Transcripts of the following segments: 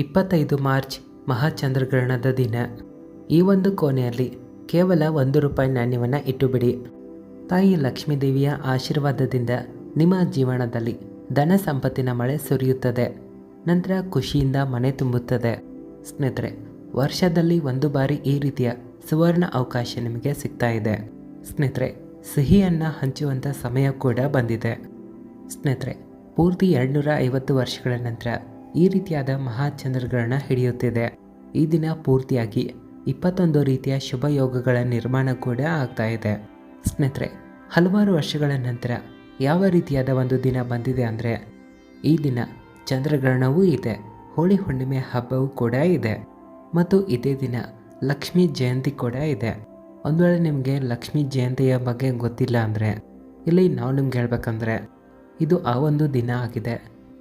ಇಪ್ಪತ್ತೈದು ಮಾರ್ಚ್ ಮಹಾಚಂದ್ರಗ್ರಹಣದ ದಿನ. ಈ ಒಂದು ಕೋಣೆಯಲ್ಲಿ ಕೇವಲ ಒಂದು ರೂಪಾಯಿ ನಾಣ್ಯವನ್ನು ಇಟ್ಟುಬಿಡಿ. ತಾಯಿ ಲಕ್ಷ್ಮೀದೇವಿಯ ಆಶೀರ್ವಾದದಿಂದ ನಿಮ್ಮ ಜೀವನದಲ್ಲಿ ಧನ ಸಂಪತ್ತಿನ ಮಳೆ ಸುರಿಯುತ್ತದೆ. ನಂತರ ಖುಷಿಯಿಂದ ಮನೆ ತುಂಬುತ್ತದೆ. ಸ್ನೇಹಿತರೆ, ವರ್ಷದಲ್ಲಿ ಒಂದು ಬಾರಿ ಈ ರೀತಿಯ ಸುವರ್ಣ ಅವಕಾಶ ನಿಮಗೆ ಸಿಗ್ತಾ ಇದೆ. ಸ್ನೇಹಿತರೆ, ಸಿಹಿಯನ್ನು ಹಂಚುವಂಥ ಸಮಯ ಕೂಡ ಬಂದಿದೆ. ಸ್ನೇಹಿತರೆ, ಪೂರ್ತಿ ಎರಡುನೂರ ಐವತ್ತು ವರ್ಷಗಳ ನಂತರ ಈ ರೀತಿಯಾದ ಮಹಾಚಂದ್ರಗ್ರಹಣ ಹಿಡಿಯುತ್ತಿದೆ. ಈ ದಿನ ಪೂರ್ತಿಯಾಗಿ ಇಪ್ಪತ್ತೊಂದು ರೀತಿಯ ಶುಭ ಯೋಗಗಳ ನಿರ್ಮಾಣ ಕೂಡ ಆಗ್ತಾ ಇದೆ. ಸ್ನೇಹಿತರೆ, ಹಲವಾರು ವರ್ಷಗಳ ನಂತರ ಯಾವ ರೀತಿಯಾದ ಒಂದು ದಿನ ಬಂದಿದೆ ಅಂದರೆ, ಈ ದಿನ ಚಂದ್ರಗ್ರಹಣವೂ ಇದೆ, ಹೋಳಿ ಹುಣ್ಣಿಮೆ ಹಬ್ಬವೂ ಕೂಡ ಇದೆ, ಮತ್ತು ಇದೇ ದಿನ ಲಕ್ಷ್ಮೀ ಜಯಂತಿ ಕೂಡ ಇದೆ. ಒಂದು ವೇಳೆ ನಿಮಗೆ ಲಕ್ಷ್ಮೀ ಜಯಂತಿಯ ಬಗ್ಗೆ ಗೊತ್ತಿಲ್ಲ ಅಂದರೆ, ಇಲ್ಲಿ ನಾವು ನಿಮ್ಗೆ ಹೇಳ್ಬೇಕಂದ್ರೆ, ಇದು ಆ ಒಂದು ದಿನ ಆಗಿದೆ.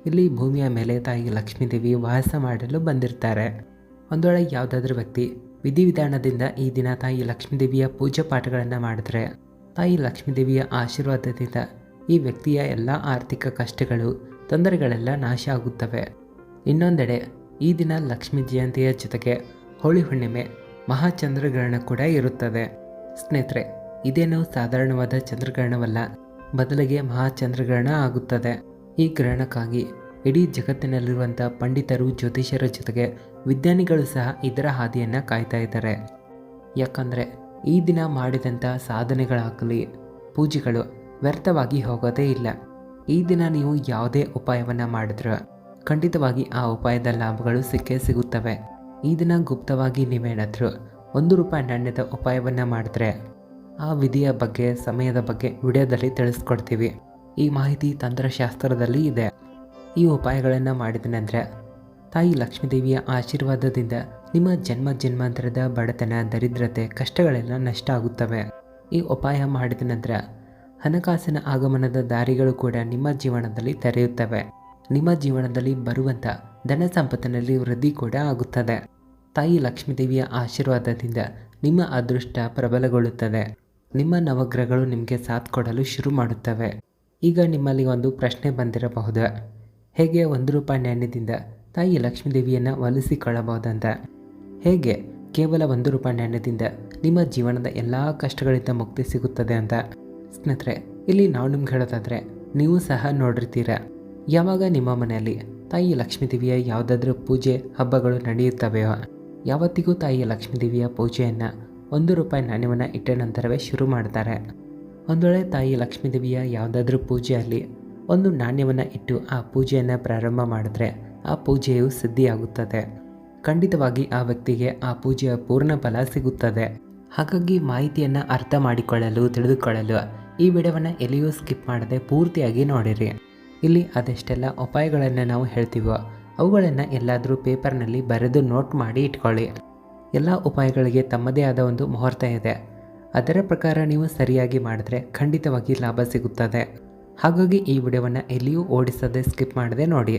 ಇಲ್ಲಿ ಭೂಮಿಯ ಮೇಲೆ ತಾಯಿ ಲಕ್ಷ್ಮೀದೇವಿ ವಾಸ ಮಾಡಲು ಬಂದಿರ್ತಾರೆ. ಒಂದು ವೇಳೆ ಯಾವುದಾದ್ರೂ ವ್ಯಕ್ತಿ ವಿಧಿವಿಧಾನದಿಂದ ಈ ದಿನ ತಾಯಿ ಲಕ್ಷ್ಮೀದೇವಿಯ ಪೂಜಾ ಪಾಠಗಳನ್ನು ಮಾಡಿದ್ರೆ, ತಾಯಿ ಲಕ್ಷ್ಮೀದೇವಿಯ ಆಶೀರ್ವಾದದಿಂದ ಈ ವ್ಯಕ್ತಿಯ ಎಲ್ಲ ಆರ್ಥಿಕ ಕಷ್ಟಗಳು, ತೊಂದರೆಗಳೆಲ್ಲ ನಾಶ ಆಗುತ್ತವೆ. ಇನ್ನೊಂದೆಡೆ, ಈ ದಿನ ಲಕ್ಷ್ಮೀ ಜಯಂತಿಯ ಜೊತೆಗೆ ಹೋಳಿ ಹುಣ್ಣಿಮೆ ಮಹಾಚಂದ್ರಗ್ರಹಣ ಕೂಡ ಇರುತ್ತದೆ. ಸ್ನೇಹಿತರೆ, ಇದೇನು ಸಾಧಾರಣವಾದ ಚಂದ್ರಗ್ರಹಣವಲ್ಲ, ಬದಲಿಗೆ ಮಹಾಚಂದ್ರಗ್ರಹಣ ಆಗುತ್ತದೆ. ಈ ಗ್ರಹಣಕ್ಕಾಗಿ ಇಡೀ ಜಗತ್ತಿನಲ್ಲಿರುವಂಥ ಪಂಡಿತರು ಜ್ಯೋತಿಷ್ಯರ ಜೊತೆಗೆ ವಿಜ್ಞಾನಿಗಳು ಸಹ ಇದರ ಹಾದಿಯನ್ನು ಕಾಯ್ತಾ ಇದ್ದಾರೆ. ಯಾಕಂದರೆ ಈ ದಿನ ಮಾಡಿದಂಥ ಸಾಧನೆಗಳಾಗಲಿ, ಪೂಜೆಗಳು ವ್ಯರ್ಥವಾಗಿ ಹೋಗೋದೇ ಇಲ್ಲ. ಈ ದಿನ ನೀವು ಯಾವುದೇ ಉಪಾಯವನ್ನು ಮಾಡಿದ್ರೆ ಖಂಡಿತವಾಗಿ ಆ ಉಪಾಯದ ಲಾಭಗಳು ಸಿಕ್ಕೇ ಸಿಗುತ್ತವೆ. ಈ ದಿನ ಗುಪ್ತವಾಗಿ ನೀವೇನಾದರೂ ಒಂದು ರೂಪಾಯಿ ನಾಣ್ಯದ ಉಪಾಯವನ್ನು ಮಾಡಿದ್ರೆ ಆ ವಿಧಿಯ ಬಗ್ಗೆ, ಸಮಯದ ಬಗ್ಗೆ ವಿಡಿಯೋದಲ್ಲಿ ತಿಳಿಸ್ಕೊಡ್ತೀವಿ. ಈ ಮಾಹಿತಿ ತಂತ್ರಶಾಸ್ತ್ರದಲ್ಲಿ ಇದೆ. ಈ ಉಪಾಯಗಳನ್ನು ಮಾಡಿದ ನಂತರ ತಾಯಿ ಲಕ್ಷ್ಮೀದೇವಿಯ ಆಶೀರ್ವಾದದಿಂದ ನಿಮ್ಮ ಜನ್ಮ ಜನ್ಮಾಂತರದ ಬಡತನ, ದರಿದ್ರತೆ, ಕಷ್ಟಗಳೆಲ್ಲ ನಷ್ಟ ಆಗುತ್ತವೆ. ಈ ಉಪಾಯ ಮಾಡಿದ ನಂತರ ಹಣಕಾಸಿನ ಆಗಮನದ ದಾರಿಗಳು ಕೂಡ ನಿಮ್ಮ ಜೀವನದಲ್ಲಿ ತೆರೆಯುತ್ತವೆ. ನಿಮ್ಮ ಜೀವನದಲ್ಲಿ ಬರುವಂಥ ಧನ ಸಂಪತ್ತಿನಲ್ಲಿ ವೃದ್ಧಿ ಕೂಡ ಆಗುತ್ತದೆ. ತಾಯಿ ಲಕ್ಷ್ಮೀದೇವಿಯ ಆಶೀರ್ವಾದದಿಂದ ನಿಮ್ಮ ಅದೃಷ್ಟ ಪ್ರಬಲಗೊಳ್ಳುತ್ತದೆ. ನಿಮ್ಮ ನವಗ್ರಹಗಳು ನಿಮಗೆ ಸಾಥ್ ಕೊಡಲು ಶುರು ಮಾಡುತ್ತವೆ. ಈಗ ನಿಮ್ಮಲ್ಲಿ ಒಂದು ಪ್ರಶ್ನೆ ಬಂದಿರಬಹುದು. ಹೇಗೆ ಒಂದು ರೂಪಾಯಿ ನಾಣ್ಯದಿಂದ ತಾಯಿ ಲಕ್ಷ್ಮೀದೇವಿಯನ್ನು ಒಲಿಸಿಕೊಳ್ಳಬಹುದಂತ ಹೇಗೆ ಕೇವಲ ಒಂದು ರೂಪಾಯಿ ನಾಣ್ಯದಿಂದ ನಿಮ್ಮ ಜೀವನದ ಎಲ್ಲ ಕಷ್ಟಗಳಿಂದ ಮುಕ್ತಿ ಸಿಗುತ್ತದೆ ಅಂತ? ಸ್ನೇಹಿತರೆ, ಇಲ್ಲಿ ನಾವು ನಿಮ್ಗೆ ಹೇಳೋದಾದರೆ, ನೀವು ಸಹ ನೋಡಿರ್ತೀರ. ಯಾವಾಗ ನಿಮ್ಮ ಮನೆಯಲ್ಲಿ ತಾಯಿ ಲಕ್ಷ್ಮೀದೇವಿಯ ಯಾವುದಾದ್ರೂ ಪೂಜೆ ಹಬ್ಬಗಳು ನಡೆಯುತ್ತವೆಯೋ, ಯಾವತ್ತಿಗೂ ತಾಯಿ ಲಕ್ಷ್ಮೀದೇವಿಯ ಪೂಜೆಯನ್ನು ಒಂದು ರೂಪಾಯಿ ನಾಣ್ಯವನ್ನು ಇಟ್ಟ ನಂತರವೇ ಶುರು ಮಾಡ್ತಾರೆ. ಒಂದು ವೇಳೆ ತಾಯಿ ಲಕ್ಷ್ಮೀದೇವಿಯ ಯಾವುದಾದ್ರೂ ಪೂಜೆಯಲ್ಲಿ ಒಂದು ನಾಣ್ಯವನ್ನು ಇಟ್ಟು ಆ ಪೂಜೆಯನ್ನು ಪ್ರಾರಂಭ ಮಾಡಿದ್ರೆ ಆ ಪೂಜೆಯು ಸಿದ್ಧಿಯಾಗುತ್ತದೆ. ಖಂಡಿತವಾಗಿ ಆ ವ್ಯಕ್ತಿಗೆ ಆ ಪೂಜೆಯ ಪೂರ್ಣ ಫಲ ಸಿಗುತ್ತದೆ. ಹಾಗಾಗಿ ಮಾಹಿತಿಯನ್ನು ಅರ್ಥ ಮಾಡಿಕೊಳ್ಳಲು, ತಿಳಿದುಕೊಳ್ಳಲು ಈ ವಿಡಿಯೋವನ್ನು ಎಲ್ಲಿಯೂ ಸ್ಕಿಪ್ ಮಾಡದೆ ಪೂರ್ತಿಯಾಗಿ ನೋಡಿರಿ. ಇಲ್ಲಿ ಅದೆಷ್ಟೆಲ್ಲ ಉಪಾಯಗಳನ್ನು ನಾವು ಹೇಳ್ತೀವೋ ಅವುಗಳನ್ನು ಎಲ್ಲಾದರೂ ಪೇಪರ್ನಲ್ಲಿ ಬರೆದು ನೋಟ್ ಮಾಡಿ ಇಟ್ಕೊಳ್ಳಿ. ಎಲ್ಲ ಉಪಾಯಗಳಿಗೆ ತಮ್ಮದೇ ಆದ ಒಂದು ಮುಹೂರ್ತ ಇದೆ. ಅದರ ಪ್ರಕಾರ ನೀವು ಸರಿಯಾಗಿ ಮಾಡಿದ್ರೆ ಖಂಡಿತವಾಗಿ ಲಾಭ ಸಿಗುತ್ತದೆ. ಹಾಗಾಗಿ ಈ ವಿಡಿಯೋವನ್ನು ಎಲ್ಲಿಯೂ ಓಡಿಸದೆ ಸ್ಕಿಪ್ ಮಾಡದೆ ನೋಡಿ.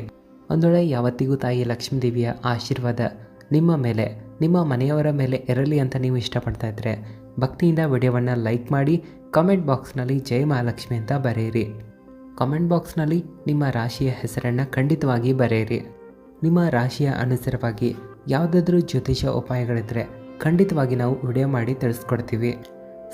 ಒಂದು ವೇಳೆ ಯಾವತ್ತಿಗೂ ತಾಯಿ ಲಕ್ಷ್ಮೀದೇವಿಯ ಆಶೀರ್ವಾದ ನಿಮ್ಮ ಮೇಲೆ, ನಿಮ್ಮ ಮನೆಯವರ ಮೇಲೆ ಇರಲಿ ಅಂತ ನೀವು ಇಷ್ಟಪಡ್ತಾ ಇದ್ದರೆ ಭಕ್ತಿಯಿಂದ ವಿಡಿಯೋವನ್ನು ಲೈಕ್ ಮಾಡಿ, ಕಾಮೆಂಟ್ ಬಾಕ್ಸ್ನಲ್ಲಿ ಜೈ ಮಹಾಲಕ್ಷ್ಮಿ ಅಂತ ಬರೆಯಿರಿ. ಕಾಮೆಂಟ್ ಬಾಕ್ಸ್ನಲ್ಲಿ ನಿಮ್ಮ ರಾಶಿಯ ಹೆಸರನ್ನು ಖಂಡಿತವಾಗಿ ಬರೆಯಿರಿ. ನಿಮ್ಮ ರಾಶಿಯ ಅನುಸಾರವಾಗಿ ಯಾವುದಾದ್ರೂ ಜ್ಯೋತಿಷ ಉಪಾಯಗಳಿದ್ದರೆ ಖಂಡಿತವಾಗಿ ನಾವು ವಿಡಿಯೋ ಮಾಡಿ ತಿಳಿಸ್ಕೊಡ್ತೀವಿ.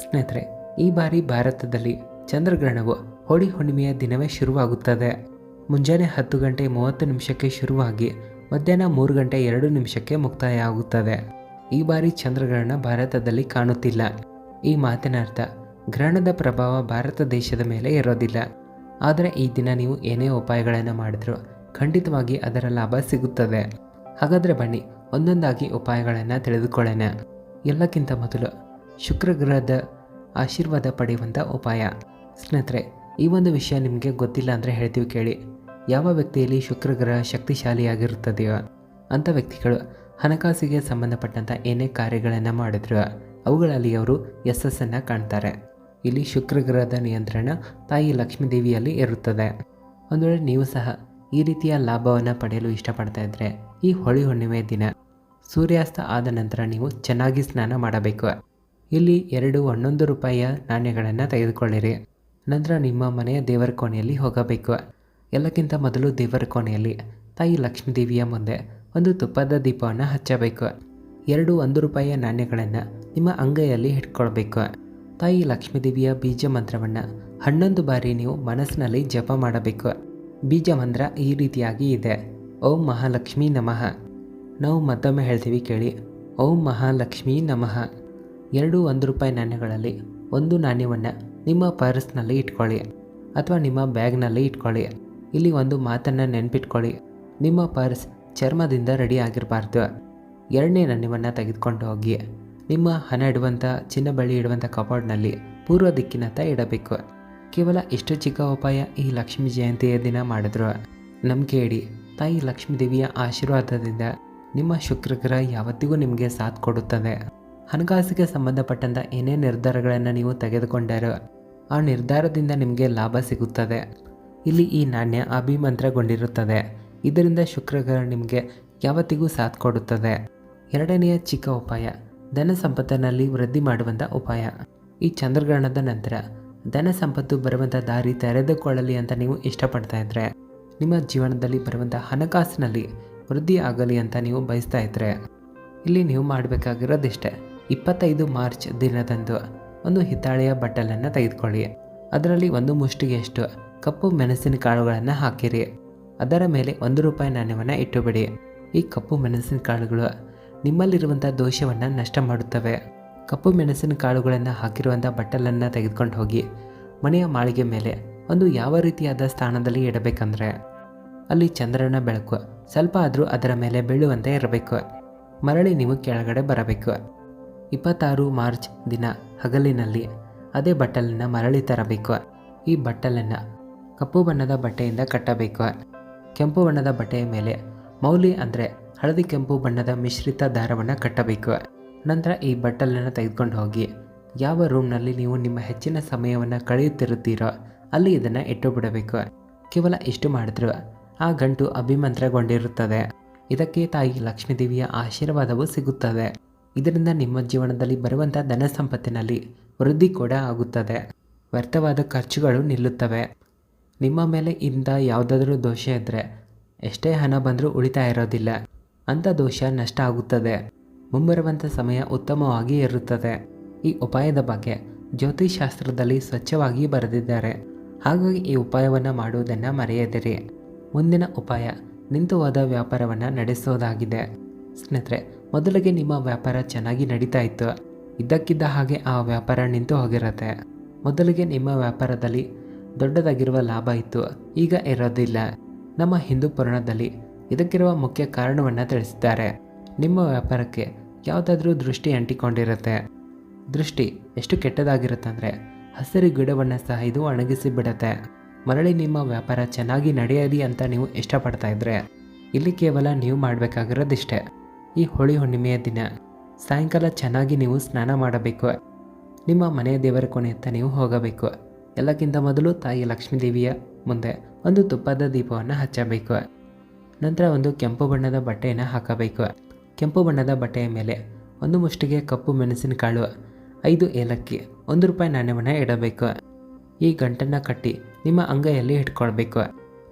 ಸ್ನೇಹಿತರೆ, ಈ ಬಾರಿ ಭಾರತದಲ್ಲಿ ಚಂದ್ರಗ್ರಹಣವು ಹೋಳಿ ಹುಣ್ಣಿಮೆಯ ದಿನವೇ ಶುರುವಾಗುತ್ತದೆ. ಮುಂಜಾನೆ ಹತ್ತು ಗಂಟೆ ಮೂವತ್ತು ನಿಮಿಷಕ್ಕೆ ಶುರುವಾಗಿ ಮಧ್ಯಾಹ್ನ ಮೂರು ಗಂಟೆ ಎರಡು ನಿಮಿಷಕ್ಕೆ ಮುಕ್ತಾಯ ಆಗುತ್ತದೆ ಈ ಬಾರಿ ಚಂದ್ರಗ್ರಹಣ ಭಾರತದಲ್ಲಿ ಕಾಣುತ್ತಿಲ್ಲ. ಈ ಮಾತಿನ ಅರ್ಥ, ಗ್ರಹಣದ ಪ್ರಭಾವ ಭಾರತ ದೇಶದ ಮೇಲೆ ಇರೋದಿಲ್ಲ. ಆದರೆ ಈ ದಿನ ನೀವು ಏನೇ ಉಪಾಯಗಳನ್ನು ಮಾಡಿದ್ರು ಖಂಡಿತವಾಗಿ ಅದರ ಲಾಭ ಸಿಗುತ್ತದೆ. ಹಾಗಾದರೆ ಬನ್ನಿ, ಒಂದೊಂದಾಗಿ ಉಪಾಯಗಳನ್ನು ತಿಳಿದುಕೊಳ್ಳೋಣ. ಎಲ್ಲಕ್ಕಿಂತ ಮೊದಲು ಶುಕ್ರಗ್ರಹದ ಆಶೀರ್ವಾದ ಪಡೆಯುವಂಥ ಉಪಾಯ. ಸ್ನೇಹಿತರೆ ಈ ಒಂದು ವಿಷಯ ನಿಮಗೆ ಗೊತ್ತಿಲ್ಲ ಅಂದರೆ ಹೇಳ್ತೀವಿ ಕೇಳಿ. ಯಾವ ವ್ಯಕ್ತಿಯಲ್ಲಿ ಶುಕ್ರ ಗ್ರಹ ಶಕ್ತಿಶಾಲಿಯಾಗಿರುತ್ತದೆಯೋ ಅಂಥ ವ್ಯಕ್ತಿಗಳು ಹಣಕಾಸಿಗೆ ಸಂಬಂಧಪಟ್ಟಂಥ ಏನೇ ಕಾರ್ಯಗಳನ್ನು ಮಾಡಿದ್ರು, ಅವುಗಳಲ್ಲಿ ಅವರು ಯಶಸ್ಸನ್ನು ಕಾಣ್ತಾರೆ. ಇಲ್ಲಿ ಶುಕ್ರ ಗ್ರಹದ ನಿಯಂತ್ರಣ ತಾಯಿ ಲಕ್ಷ್ಮೀದೇವಿಯಲ್ಲಿ ಇರುತ್ತದೆ. ಒಂದು ವೇಳೆ ನೀವು ಸಹ ಈ ರೀತಿಯ ಲಾಭವನ್ನು ಪಡೆಯಲು ಇಷ್ಟಪಡ್ತಾ ಇದ್ದರೆ ಈ ಹೊಳಿ ಹುಣ್ಣಿಮೆ ದಿನ ಸೂರ್ಯಾಸ್ತ ಆದ ನಂತರ ನೀವು ಚೆನ್ನಾಗಿ ಸ್ನಾನ ಮಾಡಬೇಕು. ಇಲ್ಲಿ ಎರಡು ಹನ್ನೊಂದು ರೂಪಾಯಿಯ ನಾಣ್ಯಗಳನ್ನು ತೆಗೆದುಕೊಳ್ಳಿರಿ. ನಂತರ ನಿಮ್ಮ ಮನೆಯ ದೇವರ ಕೋಣೆಯಲ್ಲಿ ಹೋಗಬೇಕು. ಎಲ್ಲಕ್ಕಿಂತ ಮೊದಲು ದೇವರ ಕೋಣೆಯಲ್ಲಿ ತಾಯಿ ಲಕ್ಷ್ಮೀದೇವಿಯ ಮುಂದೆ ಒಂದು ತುಪ್ಪದ ದೀಪವನ್ನು ಹಚ್ಚಬೇಕು. ಎರಡು ಒಂದು ರೂಪಾಯಿಯ ನಾಣ್ಯಗಳನ್ನು ನಿಮ್ಮ ಅಂಗೈಯಲ್ಲಿ ಇಟ್ಕೊಳ್ಬೇಕು. ತಾಯಿ ಲಕ್ಷ್ಮೀದೇವಿಯ ಬೀಜ ಮಂತ್ರವನ್ನು ಹನ್ನೊಂದು ಬಾರಿ ನೀವು ಮನಸ್ಸಿನಲ್ಲಿ ಜಪ ಮಾಡಬೇಕು. ಬೀಜ ಮಂತ್ರ ಈ ರೀತಿಯಾಗಿ ಇದೆ. ಓಂ ಮಹಾಲಕ್ಷ್ಮೀ ನಮಃ. ನಾವು ಮತ್ತೊಮ್ಮೆ ಹೇಳ್ತೀವಿ ಕೇಳಿ. ಓಂ ಮಹಾಲಕ್ಷ್ಮೀ ನಮಃ. ಎರಡು ಒಂದು ರೂಪಾಯಿ ನಾಣ್ಯಗಳಲ್ಲಿ ಒಂದು ನಾಣ್ಯವನ್ನು ನಿಮ್ಮ ಪರ್ಸ್ನಲ್ಲಿ ಇಟ್ಕೊಳ್ಳಿ ಅಥವಾ ನಿಮ್ಮ ಬ್ಯಾಗ್ನಲ್ಲಿ ಇಟ್ಕೊಳ್ಳಿ. ಇಲ್ಲಿ ಒಂದು ಮಾತನ್ನು ನೆನ್ಪಿಟ್ಕೊಳ್ಳಿ. ನಿಮ್ಮ ಪರ್ಸ್ ಚರ್ಮದಿಂದ ರೆಡಿ ಆಗಿರಬಾರ್ದು ಎರಡನೇ ನಾಣ್ಯವನ್ನು ತೆಗೆದುಕೊಂಡು ಹೋಗಿ. ನಿಮ್ಮ ಹಣ ಇಡುವಂಥ ಚಿನ್ನ ಬಳಿ ಇಡುವಂಥ ಕಪಾಟ್ನಲ್ಲಿ ಪೂರ್ವ ದಿಕ್ಕಿನತ್ತ ಇಡಬೇಕು. ಕೇವಲ ಇಷ್ಟು ಚಿಕ್ಕ ಉಪಾಯ ಈ ಲಕ್ಷ್ಮೀ ಜಯಂತಿಯ ದಿನ ಮಾಡಿದ್ರು. ನಂಬಿಕೆ ಇಡಿ, ತಾಯಿ ಲಕ್ಷ್ಮೀ ದೇವಿಯ ಆಶೀರ್ವಾದದಿಂದ ನಿಮ್ಮ ಶುಕ್ರಗ್ರಹ ಯಾವತ್ತಿಗೂ ನಿಮಗೆ ಸಾಥ್ ಕೊಡುತ್ತದೆ. ಹಣಕಾಸಿಗೆ ಸಂಬಂಧಪಟ್ಟಂಥ ಏನೇ ನಿರ್ಧಾರಗಳನ್ನು ನೀವು ತೆಗೆದುಕೊಂಡರೆ ಆ ನಿರ್ಧಾರದಿಂದ ನಿಮಗೆ ಲಾಭ ಸಿಗುತ್ತದೆ. ಇಲ್ಲಿ ಈ ನಾಣ್ಯ ಅಭಿಮಂತ್ರಗೊಂಡಿರುತ್ತದೆ ಇದರಿಂದ ಶುಕ್ರಗ್ರಹ ನಿಮಗೆ ಯಾವತ್ತಿಗೂ ಸಾಥ್ ಕೊಡುತ್ತದೆ. ಎರಡನೆಯ ಚಿಕ್ಕ ಉಪಾಯ, ಧನ ಸಂಪತ್ತಿನಲ್ಲಿ ವೃದ್ಧಿ ಮಾಡುವಂಥ ಉಪಾಯ. ಈ ಚಂದ್ರಗ್ರಹಣದ ನಂತರ ಧನ ಸಂಪತ್ತು ಬರುವಂಥ ದಾರಿ ತೆರೆದುಕೊಳ್ಳಲಿ ಅಂತ ನೀವು ಇಷ್ಟಪಡ್ತಾ ಇದ್ದರೆ ನಿಮ್ಮ ಜೀವನದಲ್ಲಿ ಬರುವಂಥ ಹಣಕಾಸಿನಲ್ಲಿ ವೃದ್ಧಿ ಆಗಲಿ ಅಂತ ನೀವು ಬಯಸ್ತಾ ಇದ್ದರೆ ಇಲ್ಲಿ ನೀವು ಮಾಡಬೇಕಾಗಿರೋದಿಷ್ಟೇ. ಇಪ್ಪತ್ತೈದು ಮಾರ್ಚ್ ದಿನದಂದು ಒಂದು ಹಿತ್ತಾಳೆಯ ಬಟ್ಟಲನ್ನು ತೆಗೆದುಕೊಳ್ಳಿ. ಅದರಲ್ಲಿ ಒಂದು ಮುಷ್ಟಿಗೆಷ್ಟು ಕಪ್ಪು ಮೆಣಸಿನ ಕಾಳುಗಳನ್ನು ಹಾಕಿರಿ. ಅದರ ಮೇಲೆ ಒಂದು ರೂಪಾಯಿ ನಾಣ್ಯವನ್ನು ಇಟ್ಟುಬಿಡಿ. ಈ ಕಪ್ಪು ಮೆಣಸಿನ ಕಾಳುಗಳು ನಿಮ್ಮಲ್ಲಿರುವಂಥ ದೋಷವನ್ನು ನಷ್ಟ ಮಾಡುತ್ತವೆ. ಕಪ್ಪು ಮೆಣಸಿನ ಕಾಳುಗಳನ್ನು ಹಾಕಿರುವಂಥ ಬಟ್ಟಲನ್ನು ತೆಗೆದುಕೊಂಡು ಹೋಗಿ ಮನೆಯ ಮಾಳಿಗೆ ಮೇಲೆ ಒಂದು ಯಾವ ರೀತಿಯಾದ ಸ್ಥಾನದಲ್ಲಿ ಇಡಬೇಕಂದ್ರೆ? ಅಲ್ಲಿ ಚಂದ್ರನ ಬೆಳಕು ಸ್ವಲ್ಪ ಆದರೂ ಅದರ ಮೇಲೆ ಬೀಳುವಂತೆ ಇರಬೇಕು. ಮರಳಿ ನೀವು ಕೆಳಗಡೆ ಬರಬೇಕು. ಇಪ್ಪತ್ತಾರು ಮಾರ್ಚ್ ದಿನ ಹಗಲಿನಲ್ಲಿ ಅದೇ ಬಟ್ಟಲನ್ನು ಮರಳಿ ತರಬೇಕು. ಈ ಬಟ್ಟಲನ್ನು ಕಪ್ಪು ಬಣ್ಣದ ಬಟ್ಟೆಯಿಂದ ಕಟ್ಟಬೇಕು. ಕೆಂಪು ಬಣ್ಣದ ಬಟ್ಟೆಯ ಮೇಲೆ ಮೌಲಿ ಅಂದರೆ ಹಳದಿ ಕೆಂಪು ಬಣ್ಣದ ಮಿಶ್ರಿತ ದಾರವನ್ನು ಕಟ್ಟಬೇಕು. ನಂತರ ಈ ಬಟ್ಟಲನ್ನು ತೆಗೆದುಕೊಂಡು ಹೋಗಿ, ಯಾವ ರೂಮ್ನಲ್ಲಿ ನೀವು ನಿಮ್ಮ ಹೆಚ್ಚಿನ ಸಮಯವನ್ನು ಕಳೆಯುತ್ತಿರುತ್ತೀರೋ ಅಲ್ಲಿ ಇದನ್ನು ಇಟ್ಟು ಬಿಡಬೇಕು ಕೇವಲ ಇಷ್ಟು ಮಾಡಿದ್ರು ಆ ಗಂಟು ಅಭಿಮಂತ್ರಗೊಂಡಿರುತ್ತದೆ. ಇದಕ್ಕೆ ತಾಯಿ ಲಕ್ಷ್ಮೀದೇವಿಯ ಆಶೀರ್ವಾದವೂ ಸಿಗುತ್ತದೆ. ಇದರಿಂದ ನಿಮ್ಮ ಜೀವನದಲ್ಲಿ ಬರುವಂಥ ಧನ ಸಂಪತ್ತಿನಲ್ಲಿ ವೃದ್ಧಿ ಕೂಡ ಆಗುತ್ತದೆ. ವ್ಯರ್ಥವಾದ ಖರ್ಚುಗಳು ನಿಲ್ಲುತ್ತವೆ. ನಿಮ್ಮ ಮೇಲೆ ಇಂಥ ಯಾವುದಾದ್ರೂ ದೋಷ ಇದ್ದರೆ ಎಷ್ಟೇ ಹಣ ಬಂದರೂ ಉಳಿತಾ ಇರೋದಿಲ್ಲ. ಅಂಥ ದೋಷ ನಷ್ಟ ಆಗುತ್ತದೆ. ಮುಂಬರುವಂಥ ಸಮಯ ಉತ್ತಮವಾಗಿ ಇರುತ್ತದೆ. ಈ ಉಪಾಯದ ಬಗ್ಗೆ ಜ್ಯೋತಿಷಾಸ್ತ್ರದಲ್ಲಿ ಸ್ವಚ್ಛವಾಗಿ ಬರೆದಿದ್ದಾರೆ. ಹಾಗಾಗಿ ಈ ಉಪಾಯವನ್ನು ಮಾಡುವುದನ್ನು ಮರೆಯದಿರಿ. ಮುಂದಿನ ಉಪಾಯ ನಿಂತು ಹೋದ ವ್ಯಾಪಾರವನ್ನು ನಡೆಸೋದಾಗಿದೆ. ಸ್ನೇಹಿತರೆ, ಮೊದಲಿಗೆ ನಿಮ್ಮ ವ್ಯಾಪಾರ ಚೆನ್ನಾಗಿ ನಡೀತಾ ಇತ್ತು. ಇದ್ದಕ್ಕಿದ್ದ ಹಾಗೆ ಆ ವ್ಯಾಪಾರ ನಿಂತು ಹೋಗಿರುತ್ತೆ. ಮೊದಲಿಗೆ ನಿಮ್ಮ ವ್ಯಾಪಾರದಲ್ಲಿ ದೊಡ್ಡದಾಗಿರುವ ಲಾಭ ಇತ್ತು. ಈಗ ಇರೋದಿಲ್ಲ. ನಮ್ಮ ಹಿಂದೂ ಪುರಾಣದಲ್ಲಿ ಇದಕ್ಕಿರುವ ಮುಖ್ಯ ಕಾರಣವನ್ನು ತಿಳಿಸಿದ್ದಾರೆ. ನಿಮ್ಮ ವ್ಯಾಪಾರಕ್ಕೆ ಯಾವುದಾದ್ರೂ ದೃಷ್ಟಿ ಅಂಟಿಕೊಂಡಿರುತ್ತೆ. ದೃಷ್ಟಿ ಎಷ್ಟು ಕೆಟ್ಟದಾಗಿರುತ್ತಂದರೆ ಹಸಿರು ಗಿಡವನ್ನು ಸಹ ಇದು ಒಣಗಿಸಿ ಬಿಡುತ್ತೆ. ಮರಳಿ ನಿಮ್ಮ ವ್ಯಾಪಾರ ಚೆನ್ನಾಗಿ ನಡೆಯಲಿ ಅಂತ ನೀವು ಇಷ್ಟಪಡ್ತಾ ಇದ್ರೆ, ಇಲ್ಲಿ ಕೇವಲ ನೀವು ಮಾಡಬೇಕಾಗಿರೋದಿಷ್ಟೇ. ಈ ಹೋಳಿ ಹುಣ್ಣಿಮೆಯ ದಿನ. ಸಾಯಂಕಾಲ ಚೆನ್ನಾಗಿ ನೀವು ಸ್ನಾನ ಮಾಡಬೇಕು. ನಿಮ್ಮ ಮನೆಯ ದೇವರ ಕೊನೆಯತ್ತ ನೀವು ಹೋಗಬೇಕು. ಎಲ್ಲಕ್ಕಿಂತ ಮೊದಲು ತಾಯಿ ಲಕ್ಷ್ಮೀ ದೇವಿಯ ಮುಂದೆ ಒಂದು ತುಪ್ಪದ ದೀಪವನ್ನು ಹಚ್ಚಬೇಕು. ನಂತರ ಒಂದು ಕೆಂಪು ಬಣ್ಣದ ಬಟ್ಟೆಯನ್ನು ಹಾಕಬೇಕು. ಕೆಂಪು ಬಣ್ಣದ ಬಟ್ಟೆಯ ಮೇಲೆ ಒಂದು ಮುಷ್ಟಿಗೆ ಕಪ್ಪು ಮೆಣಸಿನಕಾಳು, ಐದು ಏಲಕ್ಕಿ, ಒಂದು ರೂಪಾಯಿ ನಾಣ್ಯವನ್ನು ಇಡಬೇಕು. ಈ ಗಂಟನ್ನು ಕಟ್ಟಿ ನಿಮ್ಮ ಅಂಗೈಯಲ್ಲಿ ಇಟ್ಕೊಳ್ಬೇಕು.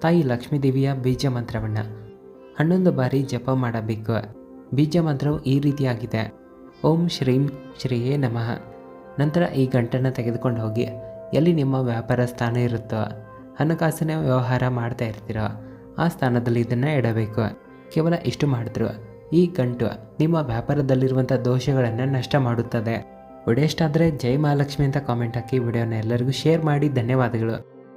ತಾಯಿ ಲಕ್ಷ್ಮೀ ದೇವಿಯ ಬೀಜ ಮಂತ್ರವನ್ನು ಹನ್ನೊಂದು ಬಾರಿ ಜಪ ಮಾಡಬೇಕು. ಬೀಜ ಮಂತ್ರವು ಈ ರೀತಿಯಾಗಿದೆ. ಓಂ ಶ್ರೀಂ ಶ್ರೀಯೇ ನಮಃ. ನಂತರ ಈ ಗಂಟನ್ನು ತೆಗೆದುಕೊಂಡು ಹೋಗಿ, ಎಲ್ಲಿ ನಿಮ್ಮ ವ್ಯಾಪಾರ ಸ್ಥಾನ ಇರುತ್ತೋ, ಹಣಕಾಸಿನ ವ್ಯವಹಾರ ಮಾಡ್ತಾ ಇರ್ತೀರೋ, ಆ ಸ್ಥಾನದಲ್ಲಿ ಇದನ್ನು ಇಡಬೇಕು. ಕೇವಲ ಇಷ್ಟು ಮಾಡಿದ್ರು, ಈ ಗಂಟು ನಿಮ್ಮ ವ್ಯಾಪಾರದಲ್ಲಿರುವಂಥ ದೋಷಗಳನ್ನು ನಷ್ಟ ಮಾಡುತ್ತದೆ. ಆದರೆ ಜೈ ಮಹಾಲಕ್ಷ್ಮಿ ಅಂತ ಕಾಮೆಂಟ್ ಹಾಕಿ, ವಿಡಿಯೋನ ಎಲ್ಲರಿಗೂ ಶೇರ್ ಮಾಡಿ, ಧನ್ಯವಾದಗಳು.